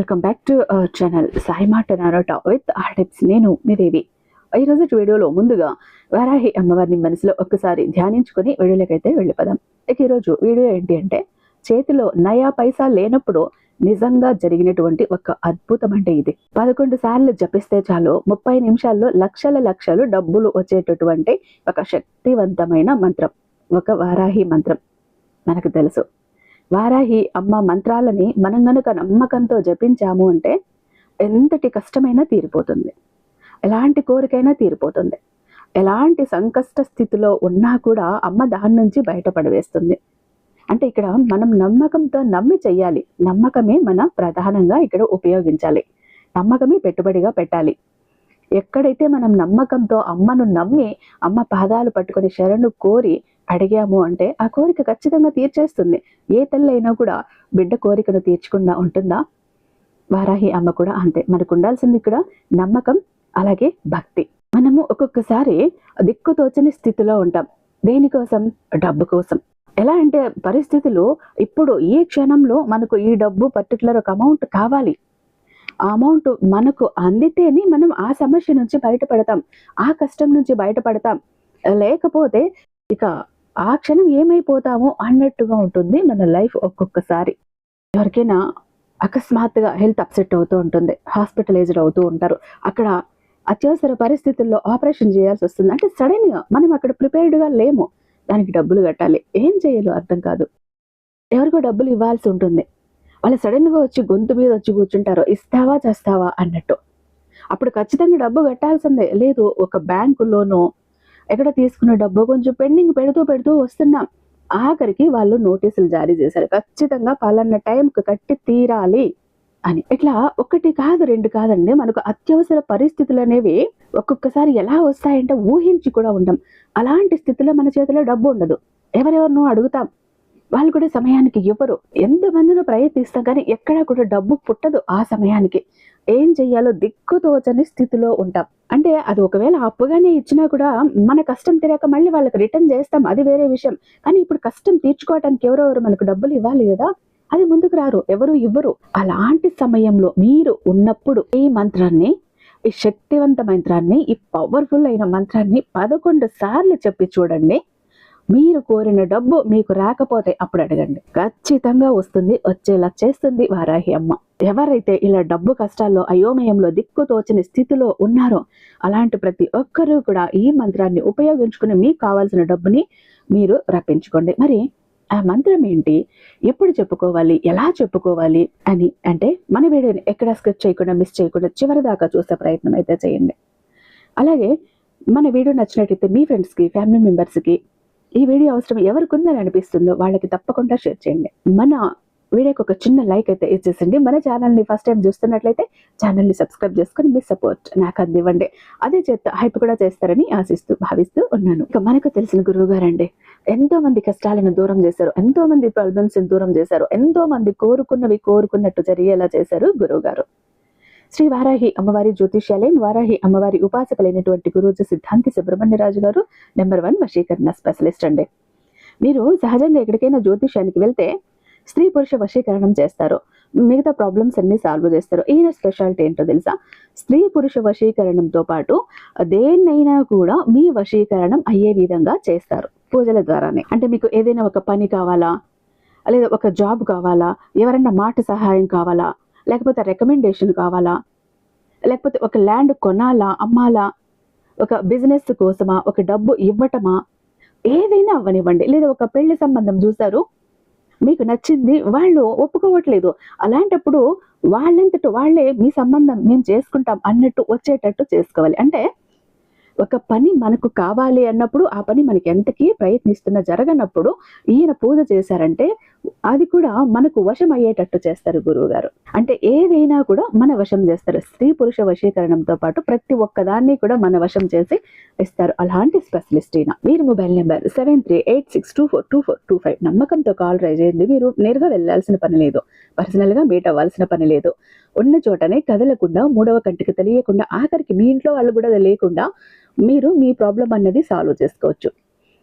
Welcome back to our channel Sai మాట నారోట with are tips నేను మీ దేవి. ఈ వీడియోలో ముందుగా వారాహి అమ్మవారిని మనసులో ఒక్కసారి ధ్యానించుకొని వీడియోలోకైతే వెళ్ళిపోదాం. ఇక ఈరోజు వీడియో ఏంటి అంటే చేతిలో నయా పైసా లేనప్పుడు నిజంగా జరిగినటువంటి ఒక అద్భుతం అంటే ఇది. పదకొండు సార్లు జపిస్తే చాలు ముప్పై నిమిషాల్లో లక్షల లక్షలు డబ్బులు వచ్చేటటువంటి ఒక శక్తివంతమైన మంత్రం ఒక వారాహి మంత్రం. మనకు తెలుసు. వారాహి అమ్మ మంత్రాలని మనం గనుక నమ్మకంతో జపించాము అంటే ఎంతటి కష్టమైనా తీరిపోతుంది. ఎలాంటి కోరికైనా తీరిపోతుంది. ఎలాంటి సంకష్ట స్థితిలో ఉన్నా కూడా అమ్మ దాని నుంచి బయటపడవేస్తుంది అంటే ఇక్కడ మనం నమ్మకంతో నమ్మి చెయ్యాలి. నమ్మకమే మన ప్రధానంగా ఇక్కడ ఉపయోగించాలి. నమ్మకమే పెట్టుబడిగా పెట్టాలి. ఎక్కడైతే మనం నమ్మకంతో అమ్మను నమ్మి అమ్మ పాదాలు పట్టుకొని శరణు కోరి అడిగాము అంటే ఆ కోరిక ఖచ్చితంగా తీర్చేస్తుంది. ఏ తల్లి అయినా కూడా బిడ్డ కోరికను తీర్చకుండా ఉంటుందా? వారాహి అమ్మ కూడా అంతే. మనకు ఉండాల్సింది ఇక్కడ నమ్మకం అలాగే భక్తి. మనము ఒక్కొక్కసారి దిక్కుతోచని స్థితిలో ఉంటాం. దేనికోసం? డబ్బు కోసం. ఎలా అంటే పరిస్థితులు ఇప్పుడు ఈ క్షణంలో మనకు ఈ డబ్బు పర్టికులర్ ఒక అమౌంట్ కావాలి? ఆ అమౌంట్ మనకు అందితేనే మనం ఆ సమస్య నుంచి బయటపడతాం. ఆ కష్టం నుంచి బయటపడతాం. లేకపోతే ఇక ఆ క్షణం ఏమైపోతామో అన్నట్టుగా ఉంటుంది మన లైఫ్ ఒక్కొక్కసారి. ఎవరికైనా అకస్మాత్తుగా హెల్త్ అప్సెట్ అవుతూ ఉంటుంది హాస్పిటలైజ్డ్ అవుతూ ఉంటారు. అక్కడ అత్యవసర పరిస్థితుల్లో ఆపరేషన్ చేయాల్సి వస్తుంది. అంటే సడన్గా మనం అక్కడ ప్రిపేర్డ్గా లేము. దానికి డబ్బులు కట్టాలి. ఏం చేయాలో అర్థం కాదు. ఎవరికో డబ్బులు ఇవ్వాల్సి ఉంటుంది. వాళ్ళు సడన్గా వచ్చి గొంతు మీద వచ్చి కూర్చుంటారు. ఇస్తావా చేస్తావా అన్నట్టు. అప్పుడు ఖచ్చితంగా డబ్బు కట్టాల్సిందే. లేదు ఒక బ్యాంకులోనో ఎక్కడ తీసుకున్న డబ్బు కొంచెం పెండింగ్ పెడుతూ పెడుతూ వస్తున్నాం. ఆఖరికి వాళ్ళు నోటీసులు జారీ చేశారు. ఖచ్చితంగా పలానా టైంకి కట్టి తీరాలి అని. ఇట్లా ఒకటి కాదు రెండు కాదండి. మనకు అత్యవసర పరిస్థితులు అనేవి ఒక్కొక్కసారి ఎలా వస్తాయంటే ఊహించి కూడా ఉండం. అలాంటి స్థితిలో మన చేతిలో డబ్బు ఉండదు. ఎవరెవరినో అడుగుతాం. వాళ్ళు కూడా సమయానికి ఇవ్వరు. ఎంతమందినో ప్రయత్నిస్తాం కానీ ఎక్కడా కూడా డబ్బు పుట్టదు ఆ సమయానికి. ఏం చెయ్యాలో దిక్కుతోచని స్థితిలో ఉంటాం. అంటే అది ఒకవేళ అప్పుగానే ఇచ్చినా కూడా మన కష్టం తీరాక మళ్ళీ వాళ్ళకి రిటర్న్ చేస్తాం. అది వేరే విషయం. కానీ ఇప్పుడు కష్టం తీర్చుకోవడానికి ఎవరెవరు మనకు డబ్బులు ఇవ్వాలి కదా. అది ముందుకు రారు. ఎవరు ఇవ్వరు. అలాంటి సమయంలో మీరు ఉన్నప్పుడు ఈ మంత్రాన్ని ఈ శక్తివంత మంత్రాన్ని ఈ పవర్ఫుల్ అయిన మంత్రాన్ని పదకొండు సార్లు చెప్పి చూడండి. మీరు కోరిన డబ్బు మీకు రాకపోతే అప్పుడు అడగండి. ఖచ్చితంగా వస్తుంది వచ్చేలా చేస్తుంది వారాహి అమ్మ. ఎవరైతే ఇలా డబ్బు కష్టాల్లో అయోమయంలో దిక్కు తోచని స్థితిలో ఉన్నారో అలాంటి ప్రతి ఒక్కరూ కూడా ఈ మంత్రాన్ని ఉపయోగించుకుని మీకు కావాల్సిన డబ్బుని మీరు రప్పించుకోండి. మరి ఆ మంత్రం ఏంటి? ఎప్పుడు చెప్పుకోవాలి? ఎలా చెప్పుకోవాలి? అని అంటే మన వీడియోని ఎక్కడ స్కిప్ చేయకుండా మిస్ చేయకుండా చివరి దాకా చూసే ప్రయత్నం అయితే చేయండి. అలాగే మన వీడియో నచ్చినట్టయితే మీ ఫ్రెండ్స్కి ఫ్యామిలీ మెంబర్స్కి ఈ వీడియో అవసరం ఎవరికి ఉందని అనిపిస్తుందో వాళ్ళకి తప్పకుండా షేర్ చేయండి. మన వీడియోకి ఒక చిన్న లైక్ అయితే ఇచ్చేసండి. మన ఛానల్ని ఫస్ట్ టైం చూస్తున్నట్లయితే ఛానల్ని సబ్స్క్రైబ్ చేసుకొని మీ సపోర్ట్ నాకు అందివ్వండి. అదే చేత హైప్ కూడా చేస్తారని ఆశిస్తూ భావిస్తూ ఉన్నాను. ఇక మనకు తెలిసిన గురువు గారండి. ఎంతో మంది కష్టాలను దూరం చేశారు. ఎంతో మంది ప్రాబ్లమ్స్ దూరం చేశారు. ఎంతో మంది కోరుకున్నవి కోరుకున్నట్టు జరిగేలా చేశారు గురువు గారు. శ్రీ వారాహి అమ్మవారి జ్యోతిష్యాలయం వారాహి అమ్మవారి ఉపాసకులైనటువంటి గురూజీ సిద్ధాంతి సుబ్రహ్మణ్యరాజు గారు నెంబర్ వన్ వశీకరణ స్పెషలిస్ట్ అండి. మీరు సహజంగా ఎక్కడికైనా జ్యోతిష్యానికి వెళ్తే స్త్రీ పురుష వశీకరణం చేస్తారు. మిగతా ప్రాబ్లమ్స్ అన్ని సాల్వ్ చేస్తారు. ఈయన స్పెషాలిటీ ఏంటో తెలుసా? స్త్రీ పురుష వశీకరణంతో పాటు దేన్నైనా కూడా మీ వశీకరణం అయ్యే విధంగా చేస్తారు పూజల ద్వారానే. అంటే మీకు ఏదైనా ఒక పని కావాలా? లేదా ఒక జాబ్ కావాలా? ఎవరైనా మాట సహాయం కావాలా? లేకపోతే రికమెండేషన్ కావాలా? లేకపోతే ఒక ల్యాండ్ కొనాలా అమ్మాలా? ఒక బిజినెస్ కోసమా? ఒక డబ్బు ఇవ్వటమా? ఏదైనా అవ్వనివ్వండి. లేదా ఒక పెళ్ళి సంబంధం చూసారు మీకు నచ్చింది వాళ్ళు ఒప్పుకోవట్లేదు. అలాంటప్పుడు వాళ్ళంతట వాళ్ళే మీ సంబంధం మేము చేసుకుంటాం అన్నట్టు వచ్చేటట్టు చేసుకోవాలి. అంటే ఒక పని మనకు కావాలి అన్నప్పుడు ఆ పని మనకి ఎంతకి ప్రయత్నిస్తున్న జరగనప్పుడు ఈయన పూజ చేశారంటే అది కూడా మనకు వశం అయ్యేటట్టు చేస్తారు గురువు గారు అంటే ఏదైనా కూడా మన వశం చేస్తారు. స్త్రీ పురుష వశీకరణంతో పాటు ప్రతి ఒక్కదాన్ని కూడా మన వశం చేసి ఇస్తారు. అలాంటి స్పెషలిస్ట్ అయినా మీరు mobile number seven three eight six two four two four two five నమ్మకంతో కాల్ ట్రై చేయండి మీరు నేరుగా వెళ్ళాల్సిన పని లేదు. పర్సనల్గా మీట్ అవ్వాల్సిన పని లేదు. ఉన్న చోటనే కదలకుండా మూడవ కంటికి తెలియకుండా ఆఖరికి మీ ఇంట్లో వాళ్ళు కూడా లేకుండా మీరు మీ ప్రాబ్లం అన్నది సాల్వ్ చేసుకోవచ్చు.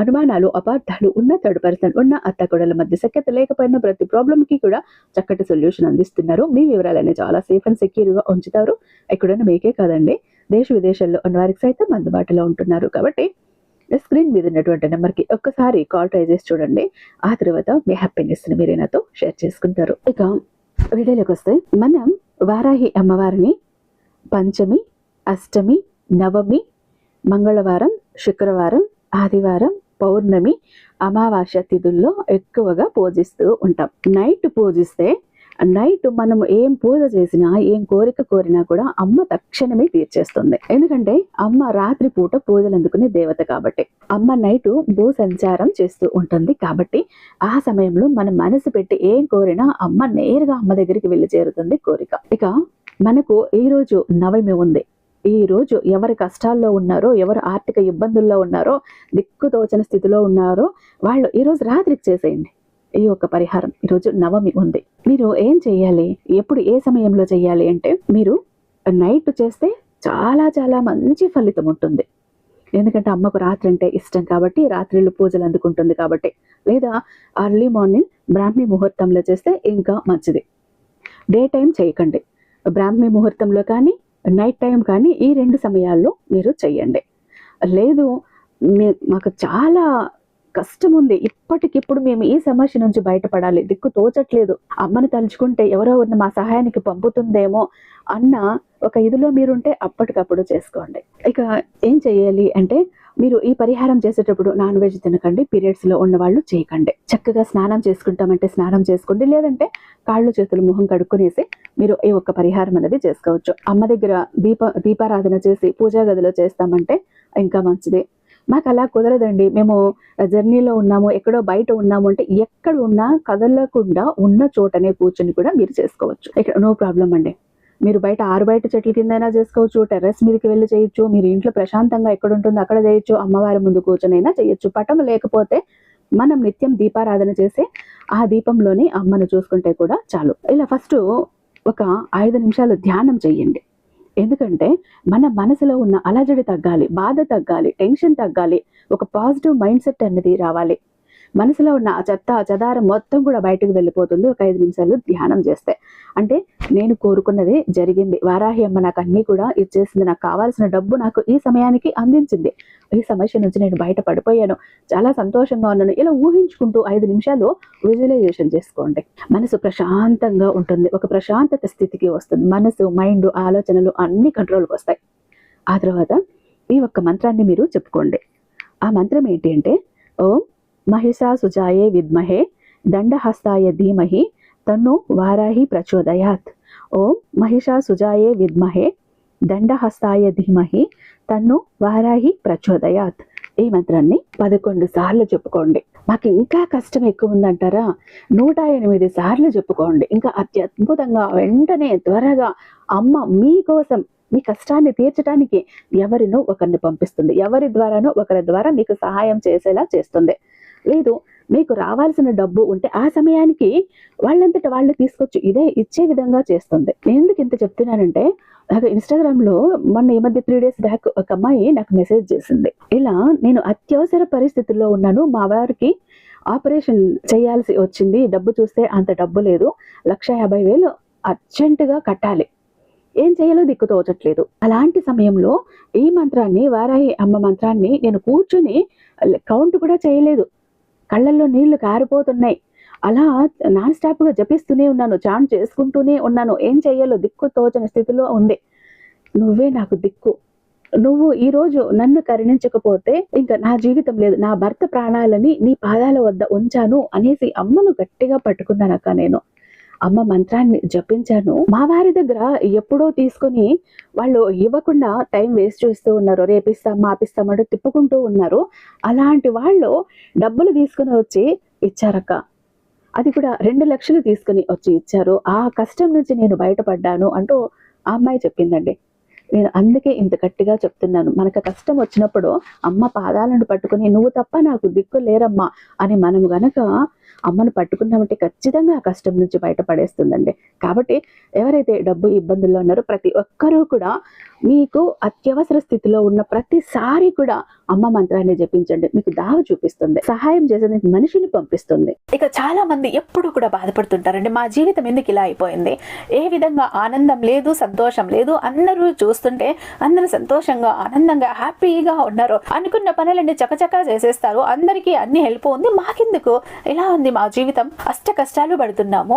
అనుమానాలు అపార్థాలు ఉన్న థర్డ్ పర్సన్ ఉన్న అత్తకొడల మధ్య సఖ్యత లేకపోయినా ప్రతి ప్రాబ్లంకి కూడా చక్కటి సొల్యూషన్ అందిస్తున్నారు. మీ వివరాలన్నీ చాలా సేఫ్ అండ్ సెక్యూర్గా ఉంచుతారు. ఎక్కడైనా మీకే కాదండి. దేశ విదేశాల్లో ఉన్న వారికి సైతం అందుబాటులో ఉంటున్నారు. కాబట్టి స్క్రీన్ మీద ఉన్నటువంటి నెంబర్కి ఒక్కసారి కాల్ ట్రై చేసి చూడండి. ఆ తర్వాత మీ హ్యాపీనెస్ని మీరే నాతో షేర్ చేసుకుంటారు. ఇక వీడియోలోకి వస్తే మనం వారాహి అమ్మవారిని పంచమి అష్టమి నవమి మంగళవారం శుక్రవారం ఆదివారం పౌర్ణమి అమావాస్య తిథుల్లో ఎక్కువగా పూజిస్తూ ఉంటాం. నైట్ పూజిస్తే నైట్ మనం ఏం పూజ చేసినా ఏం కోరిక కోరినా కూడా అమ్మ తక్షణమే తీర్చేస్తుంది. ఎందుకంటే అమ్మ రాత్రి పూట పూజలు అందుకునే దేవత కాబట్టి. అమ్మ నైట్ భూ సంచారం చేస్తూ ఉంటుంది కాబట్టి ఆ సమయంలో మనం మనసు పెట్టి ఏం కోరినా అమ్మ నేరుగా అమ్మ దగ్గరికి వెళ్ళి చేరుతుంది కోరిక. ఇక మనకు ఈరోజు నవమి ఉంది. ఈరోజు ఎవరి కష్టాల్లో ఉన్నారో ఎవరు ఆర్థిక ఇబ్బందుల్లో ఉన్నారో దిక్కుతోచని స్థితిలో ఉన్నారో వాళ్ళు ఈరోజు రాత్రికి చేసేయండి. ఈ యొక్క పరిహారం. ఈరోజు నవమి ఉంది. మీరు ఏం చేయాలి? ఎప్పుడు ఏ సమయంలో చేయాలి అంటే మీరు నైట్ చేస్తే చాలా చాలా మంచి ఫలితం ఉంటుంది. ఎందుకంటే అమ్మకు రాత్రి అంటే ఇష్టం కాబట్టి రాత్రిళ్ళు పూజలు అందుకుంటుంది కాబట్టి. లేదా అర్లీ మార్నింగ్ బ్రాహ్మీ ముహూర్తంలో చేస్తే ఇంకా మంచిది. డే టైం చేయకండి. బ్రాహ్మీ ముహూర్తంలో కానీ నైట్ టైం కానీ ఈ రెండు సమయాల్లో మీరు చెయ్యండి. లేదు మీ- మాకు చాలా కష్టం ఉంది ఇప్పటికిప్పుడు మేము ఈ సమస్య నుంచి బయటపడాలి. దిక్కు తోచట్లేదు. అమ్మని తలుచుకుంటే ఎవరో ఉన్న మా సహాయానికి పంపుతుందేమో అన్న ఒక ఇదిలో మీరుంటే అప్పటికప్పుడు చేసుకోండి. ఇక ఏం చేయాలి అంటే మీరు ఈ పరిహారం చేసేటప్పుడు నాన్ వెజ్ తినకండి పీరియడ్స్లో ఉన్న వాళ్ళు చేయకండి. చక్కగా స్నానం చేసుకుంటామంటే స్నానం చేసుకోండి లేదంటే కాళ్ళు చేతులు ముఖం కడుక్కునేసి మీరు ఈ ఒక్క పరిహారం అనేది చేసుకోవచ్చు. అమ్మ దగ్గర దీప దీపారాధన చేసి పూజా గదిలో చేస్తామంటే ఇంకా మంచిది. మాకు అలా కుదరదండి. మేము జర్నీలో ఉన్నాము ఎక్కడో బయట ఉన్నాము అంటే ఎక్కడ ఉన్నా కదలకుండా ఉన్న చోటనే కూర్చొని కూడా మీరు చేసుకోవచ్చు. ఇక్కడ నో ప్రాబ్లం అండి. మీరు బయట ఆరు బయట చెట్ల కిందైనా చేసుకోవచ్చు టెర్రస్ మీదకి వెళ్ళి చేయొచ్చు మీరు ఇంట్లో ప్రశాంతంగా ఎక్కడ ఉంటుందో అక్కడ చేయొచ్చు అమ్మవారి ముందు కూర్చొనైనా చేయొచ్చు. పటం లేకపోతే మనం నిత్యం దీపారాధన చేసి ఆ దీపంలోని అమ్మను చూసుకుంటే కూడా చాలు. ఇలా ఫస్ట్ ఒక ఐదు నిమిషాలు ధ్యానం చెయ్యండి. ఎందుకంటే మన మనసులో ఉన్న అలజడి తగ్గాలి బాధ తగ్గాలి టెన్షన్ తగ్గాలి ఒక పాజిటివ్ మైండ్ సెట్ అనేది రావాలి. మనసులో ఉన్న ఆ చెత్త ఆ చెదారం మొత్తం కూడా బయటకు వెళ్ళిపోతుంది. ఒక ఐదు నిమిషాలు ధ్యానం చేస్తే. అంటే నేను కోరుకున్నది జరిగింది. వారాహి అమ్మ నాకు అన్నీ కూడా ఇచ్చేసింది. నాకు కావాల్సిన డబ్బు నాకు ఈ సమయానికి అందించింది. ఈ సమస్య నుంచి నేను బయట పడిపోయాను. చాలా సంతోషంగా ఉన్నాను. ఇలా ఊహించుకుంటూ ఐదు నిమిషాలు విజువలైజేషన్ చేసుకోండి. మనసు ప్రశాంతంగా ఉంటుంది. ఒక ప్రశాంతత స్థితికి వస్తుంది. మనసు మైండ్ ఆలోచనలు అన్ని కంట్రోల్కి వస్తాయి. ఆ తర్వాత ఈ ఒక్క మంత్రాన్ని మీరు చెప్పుకోండి. ఆ మంత్రం ఏంటి అంటే ఓం మహిషాసుజాయే విద్మహే దండహస్తాయ ధీమహి తన్ను వారాహి ప్రచోదయాత్. ఓం మహిషాసుజాయే విద్మహే దండహస్తాయ ధీమహి తన్ను వారాహి ప్రచోదయాత్. ఈ మంత్రాన్ని పదకొండు సార్లు చెప్పుకోండి. మాకు ఇంకా కష్టం ఎక్కువ ఉందంటారా? నూట ఎనిమిది సార్లు చెప్పుకోండి. ఇంకా అత్యద్భుతంగా వెంటనే త్వరగా అమ్మ మీకోసం మీ కష్టాన్ని తీర్చడానికి ఎవరినో ఒకరిని పంపిస్తుంది. ఎవరి ద్వారానో ఒకరి ద్వారా మీకు సహాయం చేసేలా చేస్తుంది. లేదు మీకు రావాల్సిన డబ్బు ఉంటే ఆ సమయానికి వాళ్ళంతట వాళ్ళు తీసుకొచ్చి ఇదే ఇచ్చే విధంగా చేస్తుంది. నేను ఎందుకు ఇంత చెప్తున్నానంటే నాకు ఇన్స్టాగ్రామ్లో మొన్న ఈ మధ్య త్రీ డేస్ బ్యాక్ ఒక అమ్మాయి నాకు మెసేజ్ చేసింది. ఇలా నేను అత్యవసర పరిస్థితుల్లో ఉన్నాను. మా వారికి ఆపరేషన్ చేయాల్సి వచ్చింది. డబ్బు చూస్తే అంత డబ్బు లేదు. లక్ష యాభై వేలు అర్జెంటుగా కట్టాలి. ఏం చేయాలో దిక్కు తోచట్లేదు. అలాంటి సమయంలో ఈ మంత్రాన్ని వారాహి అమ్మ మంత్రాన్ని నేను కూర్చుని కౌంట్ కూడా చేయలేదు. కళ్ళల్లో నీళ్ళు కారిపోతున్నాయి. అలా నాన్ స్టాప్గా జపిస్తూనే ఉన్నాను చాన్ చేసుకుంటూనే ఉన్నాను. ఏం చేయాలో దిక్కు తోచని స్థితిలో ఉంది. నువ్వే నాకు దిక్కు. నువ్వు ఈరోజు నన్ను కరుణించకపోతే ఇంకా నా జీవితం లేదు. నా భర్త ప్రాణాలని నీ పాదాల వద్ద ఉంచాను అనేసి అమ్మను గట్టిగా పట్టుకున్నానక్క నేను. అమ్మ మంత్రాన్ని జపించాను. మా వారి దగ్గర ఎప్పుడో తీసుకొని వాళ్ళు ఇవ్వకుండా టైం వేస్ట్ చేస్తూ ఉన్నారు. రేపిస్తాం మాపిస్తాం అంటూ తిప్పుకుంటూ ఉన్నారు. అలాంటి వాళ్ళు డబ్బులు తీసుకుని వచ్చి ఇచ్చారక్క. అది కూడా రెండు లక్షలు తీసుకుని వచ్చి ఇచ్చారు. ఆ కష్టం నుంచి నేను బయటపడ్డాను అంటూ ఆ అమ్మాయి చెప్పిందండి. నేను అందుకే ఇంత గట్టిగా చెప్తున్నాను. మనకు కష్టం వచ్చినప్పుడు అమ్మ పాదాలను పట్టుకుని నువ్వు తప్ప నాకు దిక్కు లేరమ్మా అని మనం గనక అమ్మను పట్టుకున్నామంటే ఖచ్చితంగా ఆ కష్టం నుంచి బయటపడేస్తుందండి. కాబట్టి ఎవరైతే డబ్బు ఇబ్బందుల్లో ఉన్నారో ప్రతి ఒక్కరూ కూడా మీకు అత్యవసర స్థితిలో ఉన్న ప్రతిసారి కూడా అమ్మ మంత్రాన్ని జపించండి. మీకు దావ చూపిస్తుంది. సహాయం చేసేందుకు మనిషిని పంపిస్తుంది. ఇక చాలా మంది ఎప్పుడు కూడా బాధపడుతుంటారండి. మా జీవితం ఎందుకు ఇలా అయిపోయింది? ఏ విధంగా ఆనందం లేదు సంతోషం లేదు అందరూ చూస్తుంటే అందరూ సంతోషంగా ఆనందంగా హ్యాపీగా ఉన్నారు అనుకున్న పనులన్నీ చకచకా చేసేస్తారు. అందరికీ అన్ని హెల్ప్ ఉంది. మాకెందుకు? ఇలా ఉంది మా జీవితం అష్ట కష్టాలు పడుతున్నాము